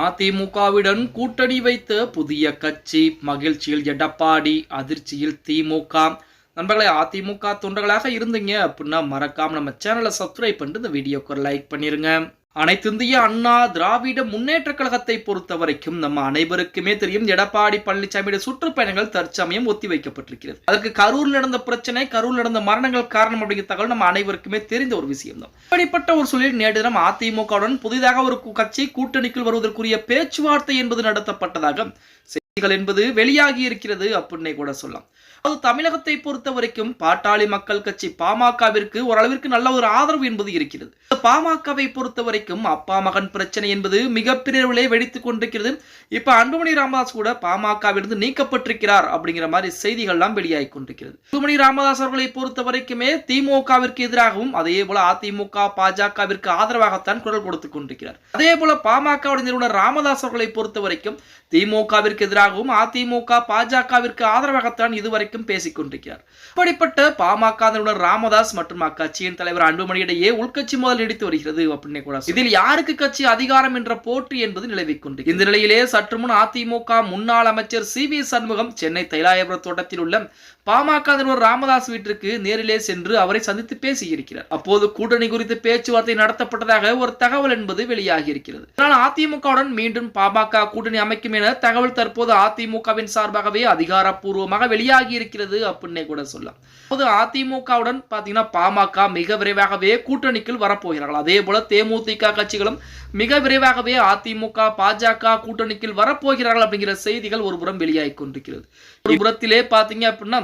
அதிமுகவுடன் கூட்டணி வைத்த புதிய கட்சி மகிழ்ச்சியில் எடப்பாடி அதிர்ச்சியில் திமுக. நண்பர்களே அதிமுக தொண்டர்களாக இருந்தீங்க அப்படின்னா மறக்காம நம்ம சேனலை சப்ஸ்கிரைப் பண்ணிட்டு இந்த வீடியோக்கு லைக் பண்ணிருங்க. அனைத்திந்திய அண்ணா திராவிட முன்னேற்ற கழகத்தை பொறுத்த வரைக்கும் நம்ம அனைவருக்குமே தெரியும் எடப்பாடி பழனிசாமியுடைய சுற்றுப்பயணங்கள் தற்சமயம் ஒத்திவைக்கப்பட்டிருக்கிறது. அதற்கு கரூர் நடந்த பிரச்சனை கரூரில் நடந்த மரணங்கள் காரணம் அப்படிங்கிற தகவல் நம்ம அனைவருக்குமே தெரிந்த ஒரு விஷயம் தான். இப்படிப்பட்ட ஒரு சூழலில் நேற்று தினம் அதிமுகவுடன் புதிதாக ஒரு கட்சி கூட்டணிக்குள் வருவதற்குரிய பேச்சுவார்த்தை என்பது நடத்தப்பட்டதாக செய்திகள் என்பது வெளியாகி இருக்கிறது அப்படின்னே கூட சொல்லலாம். அது தமிழகத்தை பொறுத்த வரைக்கும் பாட்டாளி மக்கள் கட்சி பாமகவிற்கு ஓரளவிற்கு நல்ல ஒரு ஆதரவு என்பது இருக்கிறது. பாமகவை பொறுத்த வரைக்கும் அப்பா மகன் பிரச்சனை என்பது மிகப்பெரிய வெடித்துக் கொண்டிருக்கிறது. இப்ப அன்புமணி ராமதாஸ் கூட பாமகவிலிருந்து நீக்கப்பட்டிருக்கிறார் அப்படிங்கிற மாதிரி செய்திகள்லாம் வெளியாகி கொண்டிருக்கிறது. அன்புமணி ராமதாஸ் அவர்களை பொறுத்த வரைக்குமே திமுகவிற்கு எதிராகவும் அதே போல அதிமுக பாஜகவிற்கு ஆதரவாகத்தான் குரல் கொடுத்துக் கொண்டிருக்கிறார். அதே போல பாமகவுடைய நிறுவனர் ராமதாஸ் அவர்களை பொறுத்த வரைக்கும் திமுகவிற்கு எதிராக எதிராகவும் அதிமுக பாஜகவிற்கு ஆதரவாகத்தான் இதுவரைக்கும் பேசிக் கொண்டிருக்கிறார். இப்படிப்பட்ட பாமக நிறுவனர் ராமதாஸ் மற்றும் அக்கட்சியின் தலைவர் அன்புமணி இடையே உள்கட்சி மோதல் நீடித்து வருகிறது அப்படின்னு கூட இதில் யாருக்கு கட்சி அதிகாரம் என்ற போட்டி என்பது நிலவிக் கொண்டு இந்த நிலையிலே சற்று முன் அதிமுக முன்னாள் அமைச்சர் சி வி சண்முகம் சென்னை தைலாயபுரம் தோட்டத்தில் உள்ள பாமக நிறுவனர் ராமதாஸ் வீட்டிற்கு நேரிலே சென்று அவரை சந்தித்து பேசியிருக்கிறார். அப்போது கூட்டணி குறித்து பேச்சுவார்த்தை நடத்தப்பட்டதாக ஒரு தகவல் என்பது வெளியாகி இருக்கிறது ஆனால் அதிமுகவுடன் மீண்டும் பாமக கூட்டணி அமைக்கும் என தகவல் தற்போது அதிமுகவின் சார்பாகவே அதிகாரப்பூர்வமாக வெளியாகி இருக்கிறது அப்படின்னே கூட சொல்லலாம். அப்போது அதிமுகவுடன் பாத்தீங்கன்னா பாமக மிக விரைவாகவே கூட்டணிக்குள் வரப்போகிறார்கள். அதே போல தேமுதிக கட்சிகளும் மிக விரைவாகவே அதிமுக பாஜக கூட்டணிக்குள் வரப்போகிறார்கள் அப்படிங்கிற செய்திகள் ஒரு புறம் வெளியாகி கொண்டிருக்கிறது. ஒரு புறத்திலே பாத்தீங்க அப்படின்னா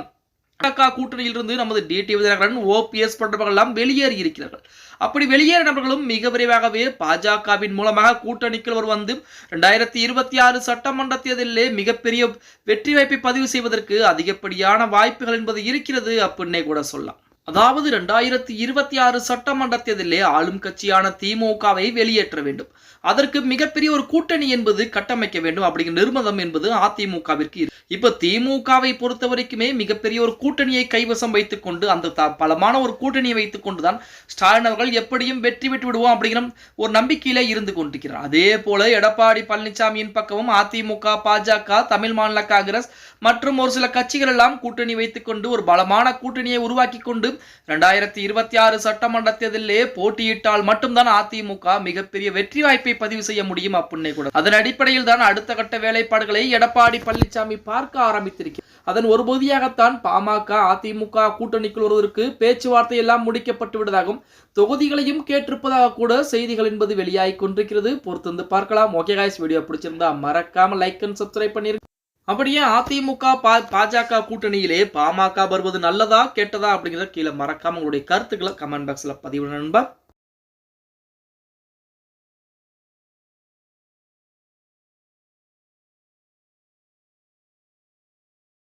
பாஜக கூட்டணியிலிருந்து நமது டிடிவி தினகரன் ஓபிஎஸ் போன்றவர்கள் எல்லாம் வெளியேறி இருக்கிறார்கள். அப்படி வெளியேற நபர்களும் மிக விரைவாகவே பாஜகவின் மூலமாக கூட்டணிக்குள் ஒரு வந்து ரெண்டாயிரத்தி இருபத்தி ஆறு சட்டமன்ற தேர்தலிலே மிகப்பெரிய வெற்றி வாய்ப்பை பதிவு செய்வதற்கு அதிகப்படியான வாய்ப்புகள் என்பது இருக்கிறது அப்படின்னே கூட சொல்லலாம். அதாவது ரெண்டாயிரத்தி இருபத்தி ஆறு சட்டமன்ற தேர்தலிலே ஆளும் கட்சியான திமுகவை வெளியேற்ற வேண்டும். அதற்கு மிகப்பெரிய ஒரு கூட்டணி என்பது கட்டமைக்க வேண்டும் அப்படிங்கிற நிர்பந்தம் என்பது அதிமுகவிற்கு இப்ப திமுகவை பொறுத்த வரைக்குமே மிகப்பெரிய ஒரு கூட்டணியை கைவசம் வைத்துக் கொண்டு அந்த த- பலமான ஒரு கூட்டணியை வைத்துக் கொண்டுதான் ஸ்டாலின் அவர்கள் எப்படியும் வெற்றி பெற்று விடுவோம் அப்படிங்கிற ஒரு நம்பிக்கையில இருந்து கொண்டிருக்கிறார். அதே போல எடப்பாடி பழனிசாமியின் பக்கமும் அதிமுக பாஜக தமிழ் மாநில காங்கிரஸ் மற்றும் ஒரு சில கட்சிகள் எல்லாம் கூட்டணி வைத்துக் கொண்டு ஒரு பலமான கூட்டணியை உருவாக்கி கொண்டு ரெண்டாயிரத்தி இருபத்தி ஆறு சட்டமன்ற தேர்தலிலே போட்டியிட்டால் மட்டும்தான் அதிமுக மிகப்பெரிய வெற்றி வாய்ப்பை பதிவு செய்ய முடியும் அப்படின்னே கூட. அதன் அடிப்படையில் தான் அடுத்த கட்ட வேலைப்பாடுகளை எடப்பாடி பழனிசாமி பார்க்க ஆரம்பித்திருக்கிறார் அதன் ஒரு பகுதியாகத்தான் பாமக அதிமுக கூட்டணிக்குள் ஒருவருக்கு பேச்சுவார்த்தை எல்லாம் முடிக்கப்பட்டு விட்டதாகவும் தொகுதிகளையும் கேட்டிருப்பதாக கூட செய்திகள் என்பது வெளியாகி கொண்டிருக்கிறது. பொறுத்து வந்து பார்க்கலாம். ஓகே காய்ஸ் வீடியோ பிடிச்சிருந்தா மறக்காம லைக் அண்ட் சப்ஸ்கிரைப் பண்ணிருங்க. அப்படியே அதிமுக பா பாஜக கூட்டணியிலே பாமக வருவது நல்லதா கெட்டதா அப்படிங்கிறத கீழே மறக்காம உங்களுடைய கருத்துக்களை கமெண்ட் பாக்ஸ்ல பதிவு நண்பா.